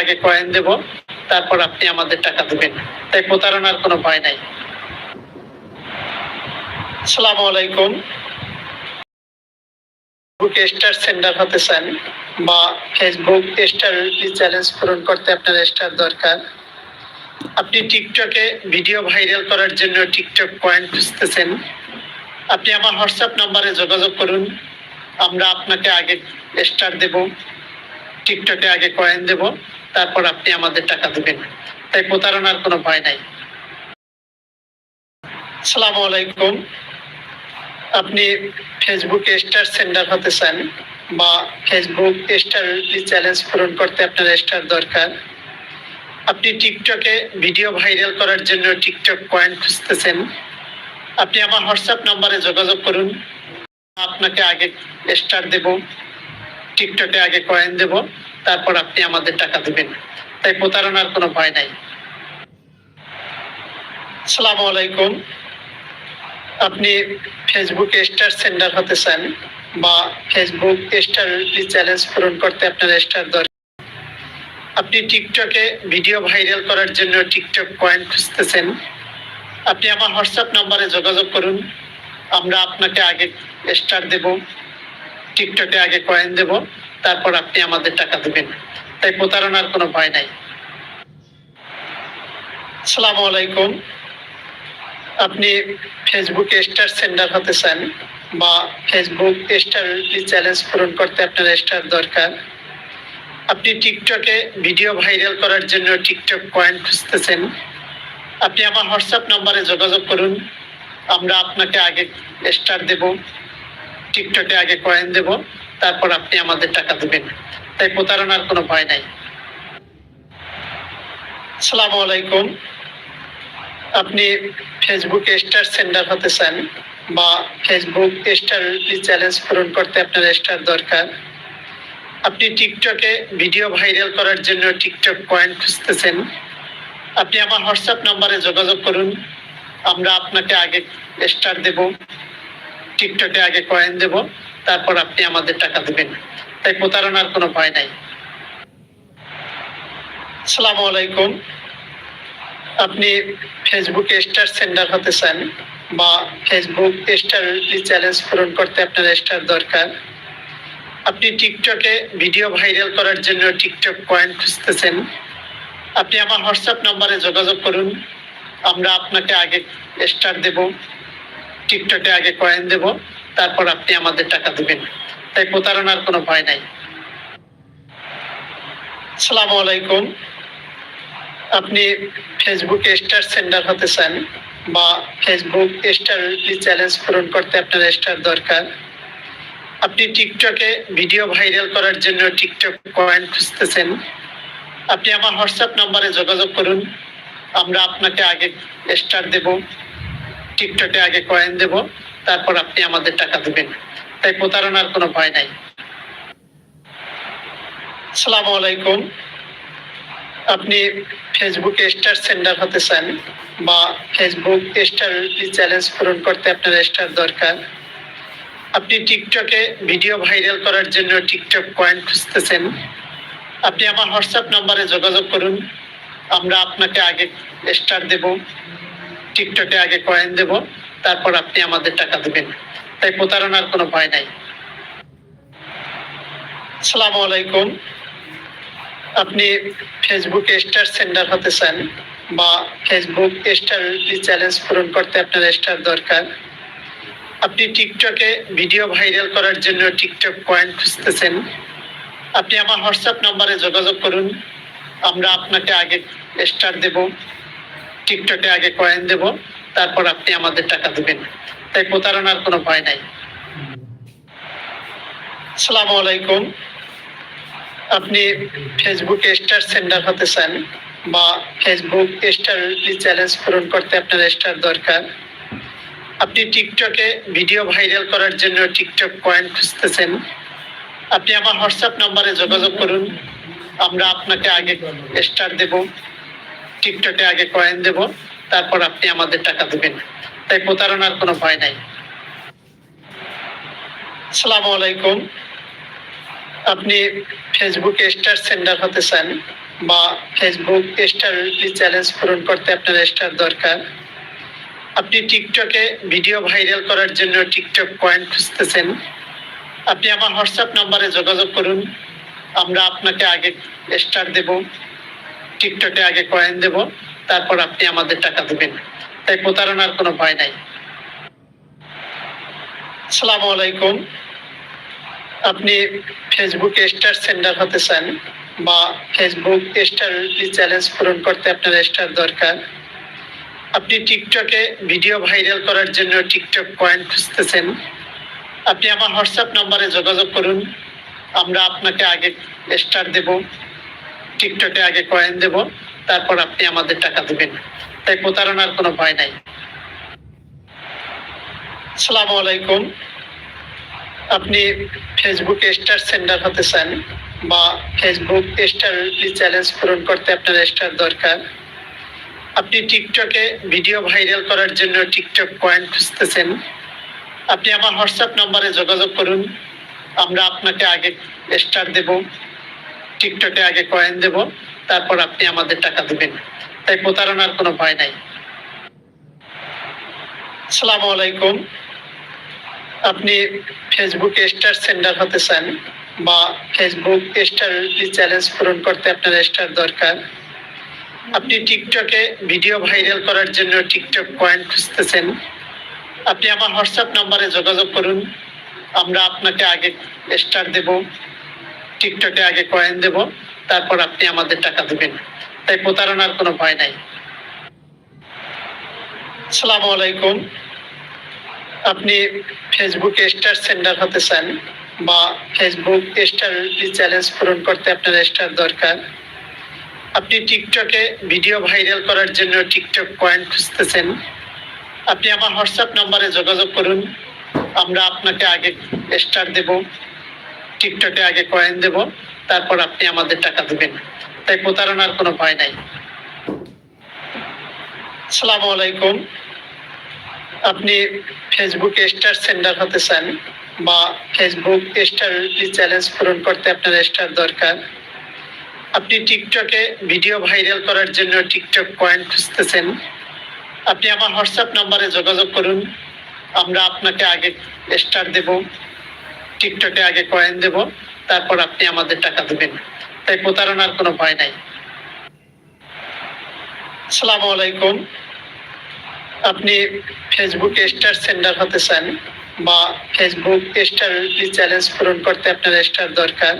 আগে কয়েন দেব, তারপর আপনি আমাদের টাকা দেবেন। তাই প্রতারণার কোনো ভয় নাই। আসসালামু আলাইকুম। ফেসবুক স্টার হতে চান বা ফেসবুক স্টার চ্যালেঞ্জ পূরণ করতে আপনার স্টার দরকার, আপনি টিকটকে ভিডিও ভাইরাল করার জন্য টিকটক পয়েন্ট খুঁজতেছেন, আপনি আমার হোয়াটসঅ্যাপ নাম্বারে যোগাযোগ করুন, আমরা আপনাকে আগে স্টার দেব। টিকটকে আগে কয়েন দেব, তারপর আপনি আমাদের টাকা দেবেন। তাই প্রতারণার কোনো ভয় নাই। আসসালামু আলাইকুম। আপনি ফেসবুকে স্টার সেন্টার হতে চান বা ফেসবুক স্টার চ্যালেঞ্জ পূরণ করতে আপনার স্টার দরকার, আপনি টিকটকে ভিডিও ভাইরাল করার জন্য টিকটক কয়েন খুঁজতেছেন, আপনি আমার হোয়াটসঅ্যাপ নাম্বারে যোগাযোগ করুন, আপনাকে আগে স্টার দেব। টিকটকে আগে কয়েন দেব, তারপর আপনি আমাদের টাকা দেবেন। তাই প্রতারণার কোনো ভয় নাই। আসসালামু আলাইকুম। আপনি ফেসবুকে স্টার সেন্টার হতে চান বা ফেসবুক স্টার চ্যালেঞ্জ পূরণ করতে আপনার স্টার দরকার। আপনি টিকটকে ভিডিও ভাইরাল করার জন্য টিকটক কয়েন খুঁজতেছেন। আপনি আমার হোয়াটসঅ্যাপ নাম্বারে যোগাযোগ করুন। আমরা আপনাকে আগে স্টার দেব। টিকটকে আগে কয়েন দেব, তারপর আপনি আমাদের টাকা দেবেন। তাই প্রতারণার কোনো ভয় নাই। আসসালামু আলাইকুম। আপনি ফেসবুকে স্টার সেন্টার হতে চান বা ফেসবুক স্টার চ্যালেঞ্জ পূরণ করতে আপনার স্টার দরকার, আপনি টিকটকে ভিডিও ভাইরাল করার জন্য টিকটক কয়েন খুঁজতেছেন, আপনি আমার হোয়াটসঅ্যাপ নাম্বারে যোগাযোগ করুন, আমরা আপনাকে আগে স্টার দেব। টিকটকে আগে কয়েন দেব, তারপর আপনি আমাদের টাকা দেবেন। তাই প্রতারণার কোনো ভয় নাই। সালাম আলাইকুম। আপনি ফেসবুকে স্টার সেন্টার হতে চান বা ফেসবুক স্টার চ্যালেঞ্জ পূরণ করতে আপনার স্টার দরকার, আপনি টিকটকে ভিডিও ভাইরাল করার জন্য টিকটক কয়েন খুঁজতেছেন, আপনি আমার হোয়াটসঅ্যাপ নাম্বারে যোগাযোগ করুন, আমরা আপনাকে আগে স্টার দেব। টিকটকে আগে কয়েন দেব, তারপর আপনি আমাদের টাকা দেবেন। তাই প্রতারণার কোনো ভয় নাই। আসসালামু আলাইকুম। আপনি ফেসবুকে স্টার সেন্টার হতে চান বা ফেসবুক স্টার চ্যালেঞ্জ পূরণ করতে আপনার স্টার দরকার, আপনি টিকটকে ভিডিও ভাইরাল করার জন্য টিকটক কয়েন খুঁজতেছেন, আপনি আমার হোয়াটসঅ্যাপ নাম্বারে যোগাযোগ করুন, আমরা আপনাকে আগে স্টার দেব। টিকটকে আগে কয়েন দেব, তারপর আপনি আমাদের টাকা দেবেন। তাই প্রতারণার কোনো ভয় নাই। সালাম আলাইকুম। আপনি ফেসবুকে স্টার সেন্টার হতে চান বা ফেসবুক স্টার চ্যালেঞ্জ পূরণ করতে আপনার স্টার দরকার, আপনি টিকটকে ভিডিও ভাইরাল করার জন্য টিকটক কয়েন খুঁজতেছেন, আপনি আমার হোয়াটসঅ্যাপ নাম্বারে যোগাযোগ করুন, আমরা আপনাকে আগে স্টার দেব। টিকটকে আগে কয়েন দেব, তারপর আপনি আমাদের টাকা দেবেন। তাই প্রতারণার কোনো ভয় নাই। আসসালামু আলাইকুম। আপনি ফেসবুকে স্টার সেন্টার হতে চান বা ফেসবুক স্টার চ্যালেঞ্জ পূরণ করতে আপনার স্টার দরকার, আপনি টিকটকে ভিডিও ভাইরাল করার জন্য টিকটক কয়েন খুঁজতেছেন, আপনি আমার হোয়াটসঅ্যাপ নাম্বারে যোগাযোগ করুন, আমরা আপনাকে আগে স্টার দেব। টিকটকে আগে কয়েন দেব, তারপর আপনি আমাদের টাকা দেবেন। তাই প্রতারণার কোনো ভয় নাই। আসসালামু আলাইকুম। আপনি ফেসবুকে স্টার সেন্টার হতে চান বা ফেসবুক স্টার চ্যালেঞ্জ পূরণ করতে আপনার স্টার দরকার, আপনি টিকটকে ভিডিও ভাইরাল করার জন্য টিকটক কয়েন খুঁজতেছেন, আপনি আমার হোয়াটসঅ্যাপ নাম্বারে যোগাযোগ করুন, আমরা আপনাকে আগে স্টার দেব। টিকটকে আগে কয়েন দেব, তারপর আপনি আমাদের টাকা দেবেন। তাই প্রতারণার কোনো ভয় নাই। আসসালামু আলাইকুম। আপনি ফেসবুকে স্টার সেন্টার হতে চান বা ফেসবুক স্টার চ্যালেঞ্জ পূরণ করতে আপনার স্টার দরকার, আপনি টিকটকে ভিডিও ভাইরাল করার জন্য টিকটক কয়েন খুঁজতেছেন, আপনি আমার হোয়াটসঅ্যাপ নাম্বারে যোগাযোগ করুন, আমরা আপনাকে আগে স্টার দেব। টিকটকে আগে কয়েন দেব, তারপর আপনি আমাদের টাকা দেবেন। তাই প্রতারণার কোনো ভয় নাই। আসসালামু আলাইকুম। আপনি ফেসবুকে স্টার সেন্টার হতে চান বা ফেসবুক স্টার চ্যালেঞ্জ পূরণ করতে আপনার স্টার দরকার, আপনি টিকটকে ভিডিও ভাইরাল করার জন্য টিকটক কয়েন খুঁজতেছেন, আপনি আমার হোয়াটসঅ্যাপ নাম্বারে যোগাযোগ করুন, আমরা আপনাকে আগে স্টার দেব। টিকটকে আগে কয়েন দেব, তারপর আপনি আমাদের টাকা দেবেন। তাই প্রতারণার কোনো ভয় নাই। আসসালামু আলাইকুম। আপনি ফেসবুকে স্টার সেন্ডার হতে চান বা ফেসবুক স্টার চ্যালেঞ্জ পূরণ করতে আপনার স্টার দরকার, আপনি টিকটকে ভিডিও ভাইরাল করার জন্য টিকটক কয়েন খুঁজতেছেন, আপনি আমার হোয়াটসঅ্যাপ নাম্বারে যোগাযোগ করুন, আমরা আপনাকে আগে স্টার দেব। টিকটকে আগে কয়েন দেব, তারপর আপনি আমাদের টাকা দেবেন। তাই প্রতারণার কোনো ভয় নাই। আসসালামু আলাইকুম। আপনি ফেসবুক স্টার সেন্ডার হতে চান বা ফেসবুক স্টার চ্যালেঞ্জ পূরণ করতে আপনার স্টার দরকার, আপনি টিকটকে ভিডিও ভাইরাল করার জন্য টিকটক পয়েন্ট খুঁজতেছেন, আপনি আমার হোয়াটসঅ্যাপ নাম্বারে যোগাযোগ করুন, আমরা আপনাকে আগে স্টার দেব। টিকটকে আগে কয়েন দেব, তারপর আপনি আমাদের টাকা দেবেন। তাই প্রতারণার কোনো ভয় নাই। আসসালামু আলাইকুম। আপনি ফেসবুকে স্টার সেন্ডার হতে চান বা ফেসবুক স্টার চ্যালেঞ্জ পূরণ করতে আপনার স্টার দরকার, আপনি টিকটকে ভিডিও ভাইরাল করার জন্য টিকটক কয়েন খুঁজতেছেন, আপনি আমার হোয়াটসঅ্যাপ নাম্বারে যোগাযোগ করুন, আমরা আপনাকে আগে স্টার দেব। টিকটকে আগে কয়েন দেব, তারপর আপনি আমাদের টাকা দেবেন। তাই প্রতারণার কোনো ভয় নাই। আসসালামু আলাইকুম। আপনি ফেসবুকে স্টার সেন্ডার হতে চান বা ফেসবুক স্টার চ্যালেঞ্জ পূরণ করতে আপনার স্টার দরকার, আপনি টিকটকে ভিডিও ভাইরাল করার জন্য টিকটক কয়েন খুঁজতেছেন, আপনি আমার হোয়াটসঅ্যাপ নাম্বারে যোগাযোগ করুন, আমরা আপনাকে আগে স্টার দেব। টিকটকে আগে কয়েন দেব, তারপর আপনি আমাদের টাকা দেবেন। তাই প্রতারণার কোনো ভয় নাই। আসসালামু আলাইকুম। আপনি ফেসবুকে স্টার সেন্ডার হতে চান বা ফেসবুক স্টার চ্যালেঞ্জ পূরণ করতে আপনার স্টার দরকার, আপনি টিকটকে ভিডিও ভাইরাল করার জন্য টিকটক কয়েন খুঁজতেছেন, আপনি আমার হোয়াটসঅ্যাপ নাম্বারে যোগাযোগ করুন, আমরা আপনাকে আগে স্টার দেব। টিকটকে আগে কয়েন দেব, তারপর আপনি আমাদের টাকা দেবেন। তাই প্রতারণার কোনো ভয় নাই। সালাম আলাইকুম। আপনি ফেসবুকে স্টার সেন্ডার হতে চান বা ফেসবুক স্টার চ্যালেঞ্জ পূরণ করতে আপনার স্টার দরকার,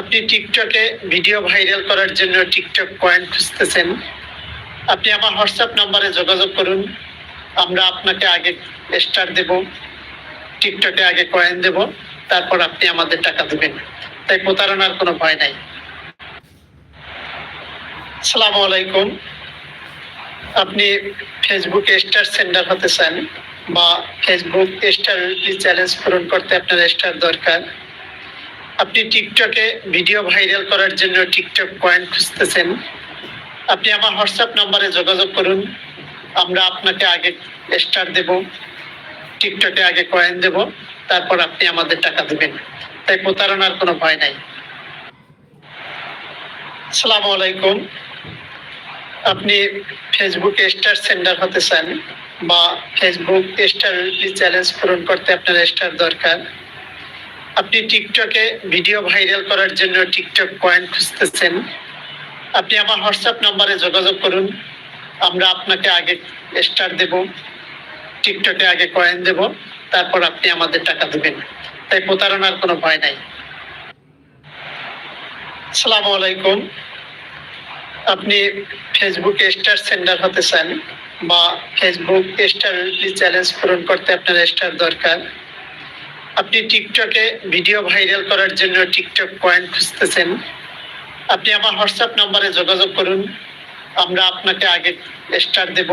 আপনি টিকটকে ভিডিও ভাইরাল করার জন্য টিকটক কয়েন খুঁজতেছেন, আপনি আমার হোয়াটসঅ্যাপ নাম্বারে যোগাযোগ করুন, আমরা আপনাকে আগে স্টার দেব। টিকটকে আগে কয়েন দেব, তারপর আপনি আমাদের টাকা দেবেন। তাই প্রতারণার কোনো ভয় নাই। সালাম আলাইকুম। আপনি ফেসবুকে স্টার সেন্ডার হতে চান বা ফেসবুক স্টার চ্যালেঞ্জ পূরণ করতে আপনার স্টার দরকার, আপনি টিকটকে ভিডিও ভাইরাল করার জন্য টিকটক কয়েন খুঁজতেছেন, আপনি আমার হোয়াটসঅ্যাপ নাম্বারে যোগাযোগ করুন, আমরা আপনাকে আগে স্টার দেব। টিকটকে আগে কয়েন দেব, তারপর আপনি আমাদের টাকা দেবেন। তাই প্রতারণার কোনো ভয় নাই। আসসালামু আলাইকুম। আপনি ফেসবুক স্টার সেন্ডার হতে চান বা ফেসবুক স্টার চ্যালেঞ্জ পূরণ করতে আপনার স্টার দরকার, আপনি টিকটকে ভিডিও ভাইরাল করার জন্য টিকটক কয়েন খুঁজতেছেন, আপনি আমার হোয়াটসঅ্যাপ নাম্বারে যোগাযোগ করুন, আমরা আপনাকে আগে স্টার দেব। টিকটকে আগে কয়েন দেব, তারপর আপনি আমাদের টাকা দেবেন। তাই প্রতারণার কোনো ভয় নাই। আসসালামু আলাইকুম। আপনি ফেসবুকে স্টার সেন্ডার হতে চান বা ফেসবুক স্টার চ্যালেঞ্জ পূরণ করতে আপনার স্টার দরকার, আপনি টিকটকে ভিডিও ভাইরাল করার জন্য টিকটক কয়েন খুঁজতেছেন, আপনি আমার হোয়াটসঅ্যাপ নাম্বারে যোগাযোগ করুন, আমরা আপনাকে আগে স্টার দেব।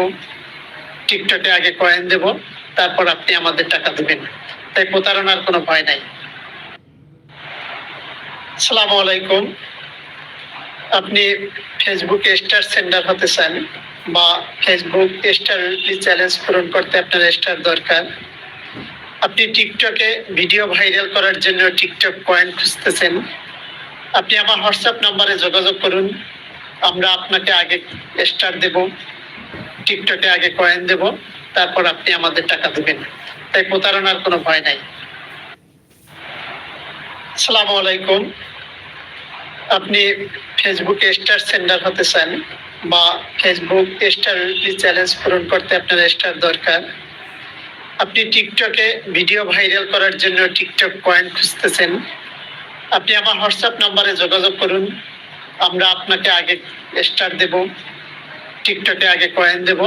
টিকটকে আগে কয়েন দেব, তারপর আপনি আমাদের টাকা দেবেন। তাই প্রতারণার কোনো ভয় নাই। আসসালামু আলাইকুম। আপনি ফেসবুকে স্টার সেন্ডার হতে চান বা ফেসবুক স্টার চ্যালেঞ্জ পূরণ করতে আপনার স্টার দরকার, আপনি টিকটকে ভিডিও ভাইরাল করার জন্য টিকটক কয়েন খুঁজতেছেন, আপনি আমার হোয়াটসঅ্যাপ নাম্বারে যোগাযোগ করুন, আমরা আপনাকে আগে স্টার দেব। টিকটকে আগে কয়েন দেব, তারপর আপনি আমাদের টাকা দেবেন। তাই প্রতারণার কোনো ভয় নাই। সালামু আলাইকুম। আপনি ফেসবুকে স্টার সেন্ডার হতে চান বা ফেসবুক স্টার চ্যালেঞ্জ পূরণ করতে আপনার স্টার দরকার, আপনি টিকটকে ভিডিও ভাইরাল করার জন্য টিকটক কয়েন খুঁজতেছেন, আপনি আমার হোয়াটসঅ্যাপ নাম্বারে যোগাযোগ করুন, আমরা আপনাকে আগে স্টার দেব। টিকটকে আগে কয়েন দেব,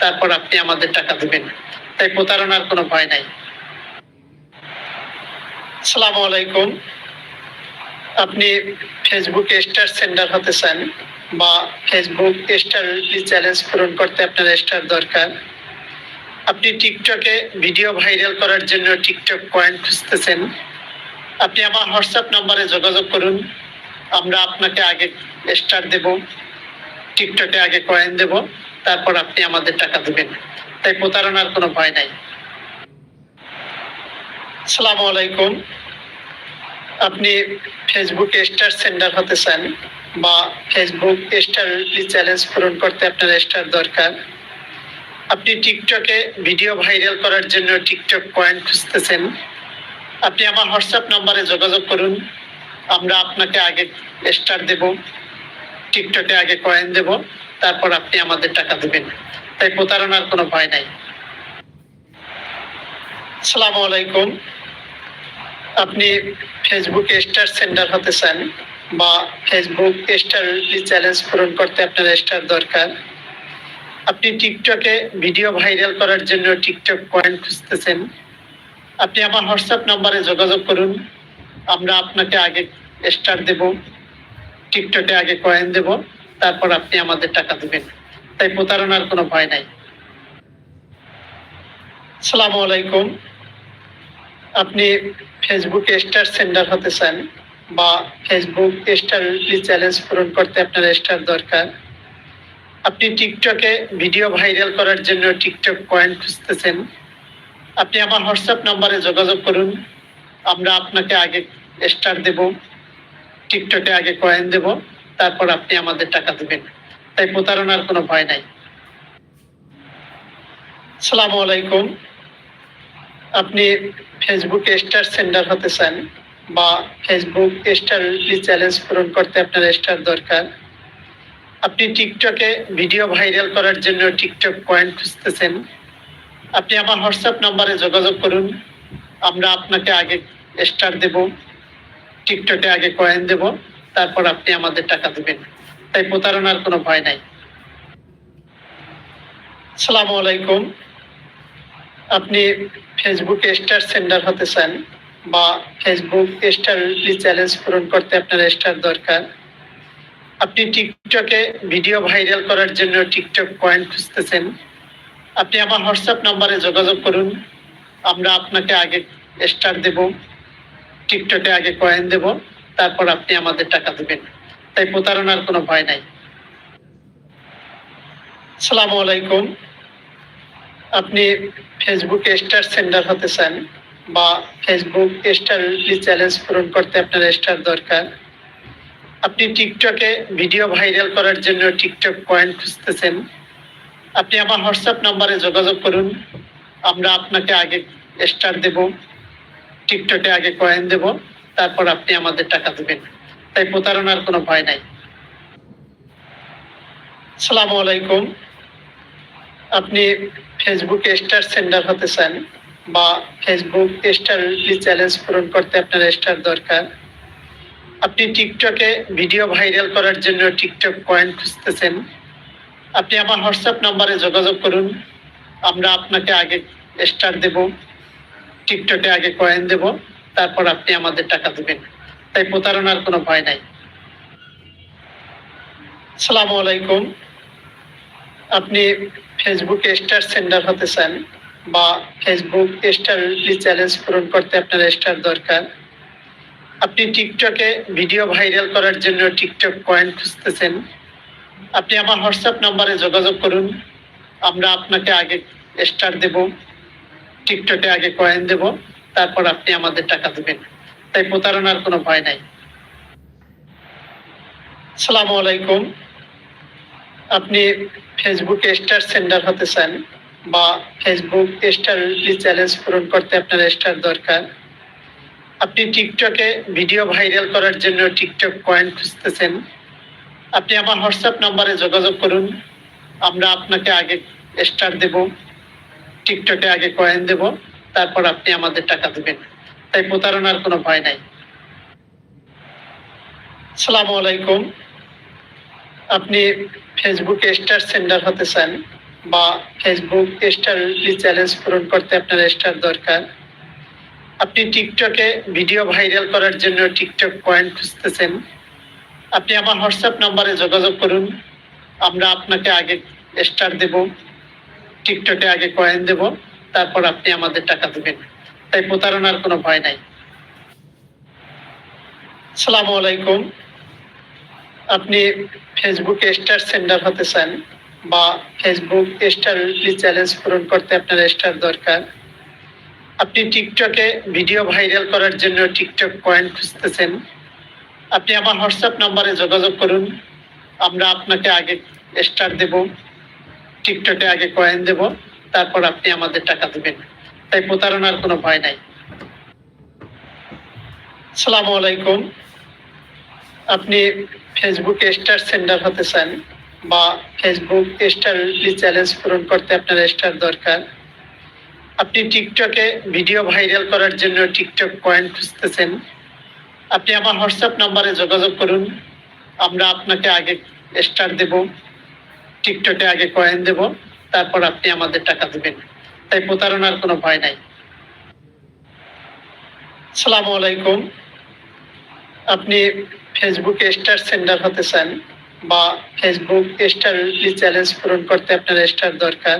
তারপর আপনি আমাদের টাকা দেবেন। তাই প্রতারণার কোনো ভয় নাই। সালামু আলাইকুম। আপনি ফেসবুকে স্টার সেন্ডার হতে চান বা ফেসবুক স্টার চ্যালেঞ্জ পূরণ করতে আপনার স্টার দরকার, আপনি টিকটকে ভিডিও ভাইরাল করার জন্য টিকটক কয়েন খুঁজতেছেন, আপনি আমার হোয়াটসঅ্যাপ নাম্বারে যোগাযোগ করুন, আমরা আপনাকে আগে স্টার দেব। টিকটকে আগে কয়েন দেব, তারপর আপনি আমাদের টাকা দেবেন। তাই প্রতারণার কোনো ভয় নাই। সালামু আলাইকুম। আপনি ফেসবুকে স্টার সেন্ডার হতে চান বা ফেসবুক স্টার চ্যালেঞ্জ পূরণ করতে আপনার স্টার দরকার, আপনি টিকটকে ভিডিও ভাইরাল করার জন্য টিকটক কয়েন খুঁজতেছেন, আপনি আমার হোয়াটসঅ্যাপ নাম্বারে যোগাযোগ করুন, আমরা আপনাকে আগে স্টার দেব। টিকটকে আগে কয়েন দেব, তারপর আপনি আমাদের টাকা দেবেন। তাই প্রতারণার কোনো ভয় নাই। সালামু আলাইকুম। আপনি ফেসবুক স্টার সেন্টার হতে চান বা ফেসবুক স্টার চ্যালেঞ্জ পূরণ করতে আপনার স্টার দরকার, আপনি টিকটকে ভিডিও ভাইরাল করার জন্য টিকটক কয়েন খুঁজতেছেন, আপনি আমার হোয়াটসঅ্যাপ নাম্বারে যোগাযোগ করুন, আমরা আপনাকে আগে স্টার দেব। টিকটকে আগে কয়েন দেব, তারপর আপনি আমাদের টাকা দেবেন। তাই প্রতারণার কোনো ভয় নাই। সালামু আলাইকুম। আপনি ফেসবুক স্টার সেন্ডার হতে চান বা ফেসবুক স্টার চ্যালেঞ্জ পূরণ করতে আপনার স্টার দরকার, আপনি টিকটকে ভিডিও ভাইরাল করার জন্য টিকটক কয়েন খুঁজতেছেন, আপনি আমার হোয়াটসঅ্যাপ নাম্বারে যোগাযোগ করুন, আমরা আপনাকে আগে স্টার দেব। টিকটকে আগে কয়েন দেব, তারপর আপনি আমাদের টাকা দেবেন। তাই প্রতারণার কোনো ভয় নাই। সালাম আলাইকুম। আপনি ফেসবুকে স্টার সেন্ডার হতে চান বা ফেসবুক স্টার চ্যালেঞ্জ পূরণ করতে আপনার স্টার দরকার, আপনি টিকটকে ভিডিও ভাইরাল করার জন্য টিকটক কয়েন খুঁজতেছেন, আপনি আমার হোয়াটসঅ্যাপ নাম্বারে যোগাযোগ করুন, আমরা আপনাকে আগে স্টার দেব। টিকটকে আগে কয়েন দেব, তারপর আপনি আমাদের টাকা দেবেন। তাই প্রতারণার কোনো ভয় নাই। সালামু আলাইকুম। আপনি ফেসবুকে স্টার সেন্ডার হতে চান বা ফেসবুক স্টার চ্যালেঞ্জ পূরণ করতে আপনার স্টার দরকার, আপনি টিকটকে ভিডিও ভাইরাল করার জন্য টিকটক কয়েন খুঁজতেছেন, আপনি আমার হোয়াটসঅ্যাপ নাম্বারে যোগাযোগ করুন, আমরা আপনাকে আগে স্টার দেব। টিকটকে আগে কয়েন দেব, তারপর আপনি আমাদের টাকা দেবেন। তাই প্রতারণার কোনো ভয় নাই। সালামু আলাইকুম। আপনি ফেসবুকে স্টার সেন্ডার হতে চান বা ফেসবুক স্টার চ্যালেঞ্জ পূরণ করতে আপনার স্টার দরকার, আপনি টিকটকে ভিডিও ভাইরাল করার জন্য টিকটক কয়েন খুঁজতেছেন, আপনি আমার হোয়াটসঅ্যাপ নাম্বারে যোগাযোগ করুন, আমরা আপনাকে আগে স্টার দেব। টিকটকে আগে কয়েন দেব, তারপর আপনি আমাদের টাকা দেবেন। তাই প্রতারণার কোনো ভয় নাই। সালামু আলাইকুম। আপনি ফেসবুকে স্টার সেন্ডার হতে চান বা ফেসবুক স্টার চ্যালেঞ্জ পূরণ করতে আপনার স্টার দরকার, আপনি টিকটকে ভিডিও ভাইরাল করার জন্য টিকটক কয়েন খুঁজতেছেন, আপনি আমার হোয়াটসঅ্যাপ নাম্বারে যোগাযোগ করুন, আমরা আপনাকে আগে স্টার দেব। টিকটকে আগে কয়েন দেব, তারপর আপনি আমাদের টাকা দেবেন। তাই প্রতারণার কোনো ভয় নাই। সালামু আলাইকুম। আপনি ফেসবুকে স্টার সেন্ডার হতে চান বা ফেসবুক স্টার চ্যালেঞ্জ পূরণ করতে আপনার স্টার দরকার, আপনি টিকটকে ভিডিও ভাইরাল করার জন্য টিকটক কয়েন খুঁজতেছেন, আপনি আমার হোয়াটসঅ্যাপ নাম্বারে যোগাযোগ করুন, আমরা আপনাকে আগে স্টার দেব। টিকটকে আগে কয়েন দেব, তারপর আপনি আমাদের টাকা দেবেন। তাই প্রতারণার কোনো ভয় নাই। আসসালামু আলাইকুম। আপনি ফেসবুকে স্টার সেন্ডার হতে চান বা ফেসবুক স্টার চ্যালেঞ্জ পূরণ করতে আপনার স্টার দরকার, আপনি টিকটকে ভিডিও ভাইরাল করার জন্য টিকটক কয়েন খুঁজতেছেন, আপনি আমার হোয়াটসঅ্যাপ নাম্বারে যোগাযোগ করুন, আমরা আপনাকে আগে স্টার দেব। টিকটকে আগে কয়েন দেব, তারপর আপনি আমাদের টাকা দেবেন। তাই প্রতারণার কোনো ভয় নাই। আসসালামু আলাইকুম। আপনি ফেসবুকে স্টার সেন্ডার হতে চান বা ফেসবুক স্টার চ্যালেঞ্জ পূরণ করতে আপনার স্টার দরকার, আপনি টিকটকে ভিডিও ভাইরাল করার জন্য টিকটক কয়েন খুঁজতেছেন, আপনি আমার হোয়াটসঅ্যাপ নাম্বারে যোগাযোগ করুন, আমরা আপনাকে আগে স্টার দেব। টিকটকে আগে কয়েন দেব, তারপর আপনি আমাদের টাকা দেবেন। তাই প্রতারণার কোনো ভয় নাই। আসসালামু আলাইকুম। আপনি ফেসবুকে স্টার সেন্ডার হতে চান বা ফেসবুক স্টার চ্যালেঞ্জ পূরণ করতে আপনার স্টার দরকার, আপনি টিকটকে ভিডিও ভাইরাল করার জন্য টিকটক কয়েন খুঁজতেছেন, আপনি আমার হোয়াটসঅ্যাপ নাম্বারে যোগাযোগ করুন, আমরা আপনাকে আগে স্টার দেব। টিকটকে আগে কয়েন দেব, তারপর আপনি আমাদের টাকা দেবেন। তাই প্রতারণার কোনো ভয় নাই। আসসালামু আলাইকুম। আপনি ফেসবুকে স্টার সেন্ডার হতে চান বা ফেসবুক স্টার চ্যালেঞ্জ পূরণ করতে আপনার স্টার দরকার, আপনি টিকটকে ভিডিও ভাইরাল করার জন্য টিকটক কয়েন খুঁজতেছেন, আপনি আমার হোয়াটসঅ্যাপ নাম্বারে যোগাযোগ করুন, আমরা আপনাকে আগে স্টার দেব। টিকটকে আগে কয়েন দেব, তারপর আপনি আমাদের টাকা দেবেন। তাই প্রতারণার কোনো ভয় নাই। আসসালামু আলাইকুম। আপনি ফেসবুকে স্টার সেন্ডার হতে চান বা ফেসবুক স্টার চ্যালেঞ্জ পূরণ করতে আপনার স্টার দরকার,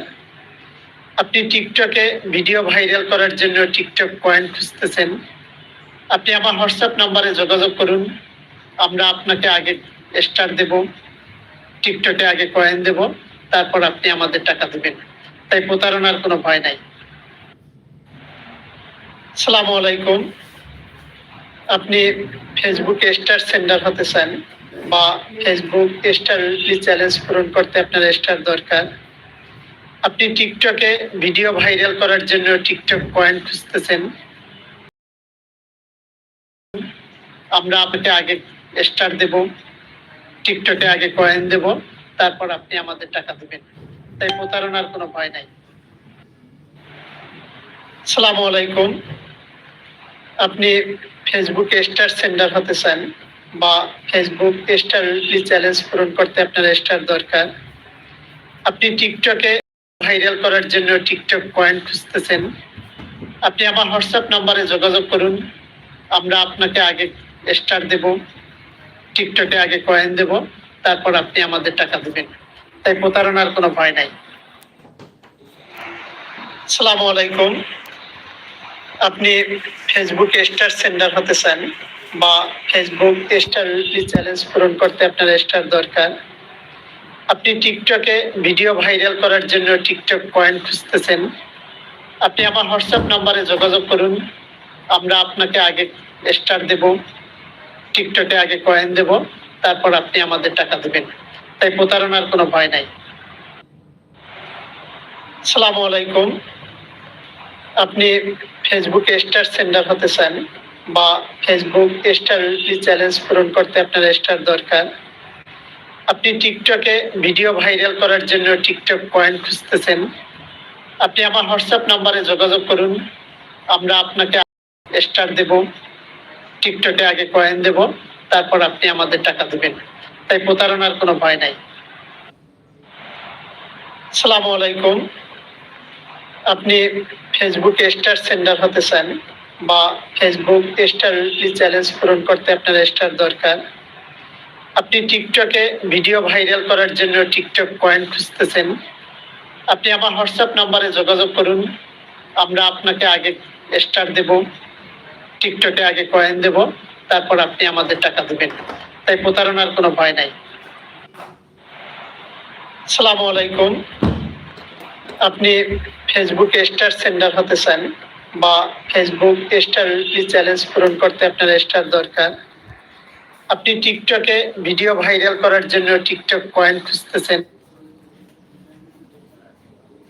আপনি টিকটকে ভিডিও ভাইরাল করার জন্য টিকটক কয়েন খুঁজতেছেন, আপনি আমার হোয়াটসঅ্যাপ নাম্বারে যোগাযোগ করুন, আমরা আপনাকে আগে স্টার দেব। টিকটকে আগে কয়েন দেব, তারপর আপনি আমাদের টাকা দেবেন। তাই প্রতারণার কোনো ভয় নাই। আসসালামু আলাইকুম। আপনি ফেসবুকে স্টার সেন্ডার হতে চান বা ফেসবুক স্টার চ্যালেঞ্জ পূরণ করতে আপনার স্টার দরকার, আপনি টিকটকে ভিডিও ভাইরাল করার জন্য টিকটক কয়েন খুঁজতেছেন। আমরা আপনাকে আগে স্টার দেব। টিকটকে আগে কয়েন দেব, তারপর আপনি আমাদের টাকা দেবেন। তাই প্রতারণার কোনো ভয় নাই। সালাম আলাইকুম। আপনি ফেসবুকে স্টার সেন্ডার হতে চান বা ফেসবুক স্টার চ্যালেঞ্জ পূরণ করতে আপনার স্টার দরকার, আপনি টিকটকে ভাইরাল করার জন্য টিকটক কয়েন খুঁজতেছেন, আপনি আমার হোয়াটসঅ্যাপ নাম্বারে যোগাযোগ করুন, আমরা আপনাকে আগে স্টার দেব। টিকটকে আগে কয়েন দেব, তারপর আপনি আমাদের টাকা দেবেন। তাই প্রতারণার কোনো ভয় নাই। আসসালামু আলাইকুম। আপনি ফেসবুকে স্টার সেন্ডার হতে চান বা ফেসবুক স্টার চ্যালেঞ্জ পূরণ করতে আপনার স্টার দরকার, আপনি টিকটকে ভিডিও ভাইরাল করার জন্য টিকটক কয়েন খুঁজতেছেন, আপনি আমার হোয়াটসঅ্যাপ নাম্বারে যোগাযোগ করুন, আমরা আপনাকে আগে স্টার দেব। টিকটকে আগে কয়েন দেব, তারপর আপনি আমাদের টাকা দেবেন। তাই প্রতারণার কোনো ভয় নাই। সালাম আলাইকুম। আপনি ফেসবুকে স্টার সেন্ডার হতে চান বা ফেসবুক স্টার চ্যালেঞ্জ পূরণ করতে আপনার স্টার দরকার, আপনি টিকটকে ভিডিও ভাইরাল করার জন্য টিকটক কয়েন খুঁজতেছেন, আপনি আমার হোয়াটসঅ্যাপ নাম্বারে যোগাযোগ করুন, আমরা আপনাকে স্টার দেব। টিকটকে আগে কয়েন দেব, তারপর আপনি আমাদের টাকা দেবেন। তাই প্রতারণার কোনো ভয় নাই। আসসালামু আলাইকুম। আপনি ফেসবুকে স্টার সেন্ডার হতে চান বা ফেসবুক স্টার চ্যালেঞ্জ পূরণ করতে আপনার স্টার দরকার, আপনি টিকটকে ভিডিও ভাইরাল করার জন্য টিকটক কয়েন খুঁজতেছেন, আপনি আমার হোয়াটসঅ্যাপ নাম্বারে যোগাযোগ করুন, আমরা আপনাকে আগে স্টার দেব। টিকটকে আগে কয়েন দেব, তারপর আপনি আমাদের টাকা দেবেন। তাই প্রতারণার কোনো ভয় নাই। আসসালামু আলাইকুম। আপনি ফেসবুকে স্টার সেন্ডার হতে চান বা ফেসবুক স্টার চ্যালেঞ্জ পূরণ করতে আপনার স্টার দরকার, আপনি টিকটকে ভিডিও ভাইরাল করার জন্য টিকটক কয়েন খুঁজতেছেন।